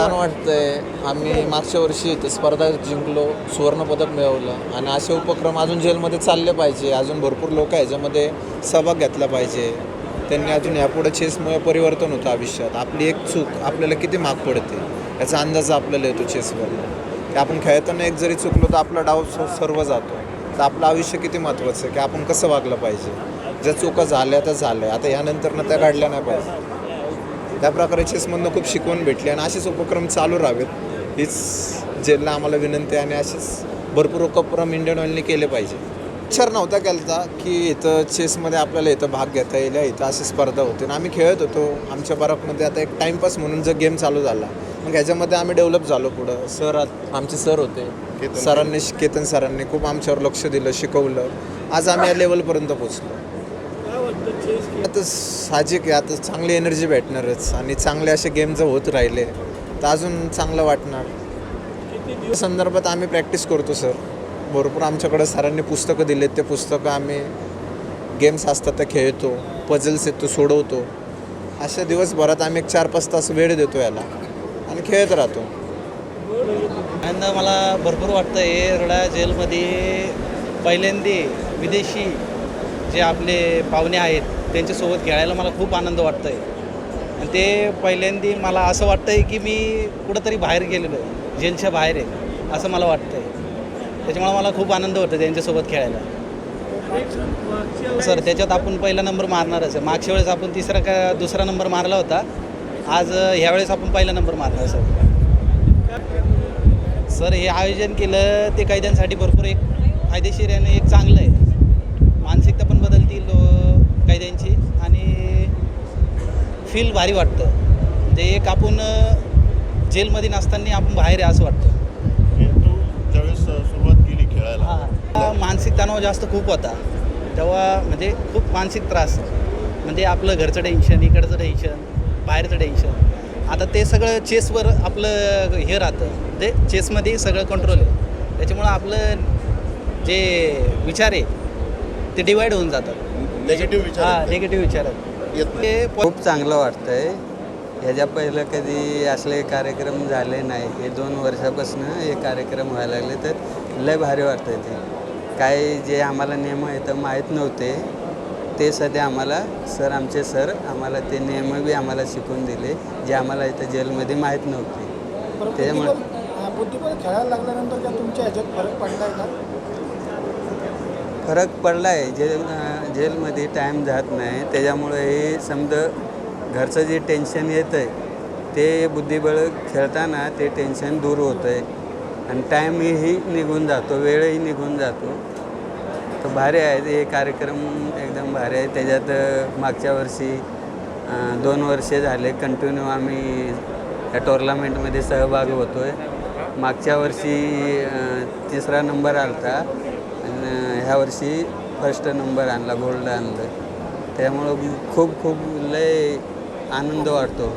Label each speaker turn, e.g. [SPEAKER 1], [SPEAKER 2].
[SPEAKER 1] छान वाटतंय. आम्ही मागच्या वर्षी इथे स्पर्धा जिंकलो सुवर्णपदक मिळवलं आणि असे उपक्रम अजून जेलमध्ये चालले पाहिजे. अजून भरपूर लोक याच्यामध्ये सहभाग घेतला पाहिजे. त्यांनी अजून यापुढे चेसमुळे परिवर्तन होतं आयुष्यात. आपली एक चूक आपल्याला किती माग पडते याचा अंदाज आपल्याला येतो चेसवर. की आपण खेळताना एक जरी चुकलो तर आपला डाव सर्व जातो. तर आपलं आयुष्य किती महत्त्वाचं आहे की आपण कसं वागलं पाहिजे. ज्या चुका झाल्या त्या झाल्या. आता यानंतर त्या काढल्या नाही पाहिजे. त्या प्रकारे चेसमधनं खूप शिकवण भेटली आणि असेच उपक्रम चालू राहावेत. हीच जेलला आम्हाला विनंती आहे आणि असेच भरपूर उपक्रम इंडियन ऑइलने केले पाहिजे. विचार नव्हता केलता की इथं चेसमध्ये आपल्याला इथं भाग घेता येईल इथं अशी स्पर्धा होते. आणि आम्ही खेळत होतो. आमच्या बाराकमध्ये आता एक टाईमपास म्हणून जर गेम चालू झाला मग ह्याच्यामध्ये आम्ही डेव्हलप झालो पुढं. सर आमचे सर होते. सरांनी केतन सरांनी खूप आमच्यावर लक्ष दिलं शिकवलं. आज आम्ही या लेवलपर्यंत पोचलो आता साहजिक आहे आता चांगली एनर्जी भेटणारच. आणि चांगले असे गेम जर होत राहिले तर अजून चांगलं वाटणार. त्या संदर्भात आम्ही प्रॅक्टिस करतो सर भरपूर आमच्याकडे सरांनी पुस्तकं दिलेत. ते पुस्तकं आम्ही गेम्स असतात ते खेळतो पझल्स आहेत तो सोडवतो अशा दिवसभरात आम्ही एक चार पाच तास वेळ देतो याला. आणि खेळत राहतो.
[SPEAKER 2] आनंद मला भरपूर वाटतं आहे रडा जेलमध्ये पहिल्यांदा विदेशी जे आपले पाहुणे आहेत त्यांच्यासोबत खेळायला मला खूप आनंद वाटतं आहे आणि ते पहिल्यांदा मला असं वाटतं आहे की मी कुठंतरी बाहेर गेलेलो आहे जेलच्या बाहेर आहे असं मला वाटतं आहे त्याच्यामुळे मला खूप आनंद होतो त्यांच्यासोबत खेळायला. सर त्याच्यात आपण पहिला नंबर मारणारच आहे. मागच्या वेळेस आपण तिसरा का दुसरा नंबर मारला होता. आज ह्यावेळेस आपण पहिला नंबर मारणार सर. सर हे आयोजन केलं ते कैद्यांसाठी भरपूर एक फायदेशीर आणि एक चांगलं आहे. मानसिकता पण बदलतील अ, कैद्यांची आणि फील भारी वाटतं. म्हणजे एक आपण जेलमध्ये नसताना आपण बाहेर आहे असं वाटतं.
[SPEAKER 3] ज्यावेळेस सुरुवात केली खेळायला.
[SPEAKER 2] हा. मानसिक तणाव जास्त खूप होता. तेव्हा म्हणजे खूप मानसिक त्रास. म्हणजे आपलं घरचं टेन्शन इकडचं टेन्शन बाहेरचं टेन्शन आता ते सगळं चेसवर आपलं हे राहतं. म्हणजे चेसमध्ये सगळं कंट्रोल आहे. त्याच्यामुळं आपलं जे विचार आहे ते डिवाईड होऊन जातात.
[SPEAKER 3] Negative विचार
[SPEAKER 2] हां. निगेटिव्ह विचार आहेत.
[SPEAKER 3] येत नाही.
[SPEAKER 2] ते
[SPEAKER 4] खूप चांगलं वाटतंय. ह्याच्या पहिलं कधी असले कार्यक्रम झाले नाही हे दोन वर्षापासून हे कार्यक्रम व्हायला लागले तर लय भारी वाटतंय ते. काय जे आम्हाला नियम आहेत माहीत नव्हते. ते सध्या आम्हाला सर आमचे सर आम्हाला ते नियम बी आम्हाला शिकून दिले जे आम्हाला इथं जेलमध्ये माहीत नव्हते. त्याच्यामुळे
[SPEAKER 5] बुद्धिबळ खेळायला लागल्यानंतर तुमच्या ह्याच्यात फरक पडलाय का?
[SPEAKER 4] फरक पडला आहे जे जेलमध्ये टाईम जात नाही त्याच्यामुळे हे समजा घरचं जे टेन्शन येतं आहे ते बुद्धिबळ खेळताना ते टेन्शन दूर होतं आहे आणि टाईमही निघून जातो वेळही निघून जातो. तर भारी आहे हे कार्यक्रम एकदम भारी आहे. त्याच्यात मागच्या वर्षी दोन वर्षे झाले कंटिन्यू आम्ही या टोर्नामेंटमध्ये सहभागी होतो आहे मागच्या वर्षी तिसरा नंबर आला होता ह्या वर्षी फर्स्ट नंबर आणला गोल्ड आणलं. त्यामुळं खूप खूप लय आनंद वाटतो.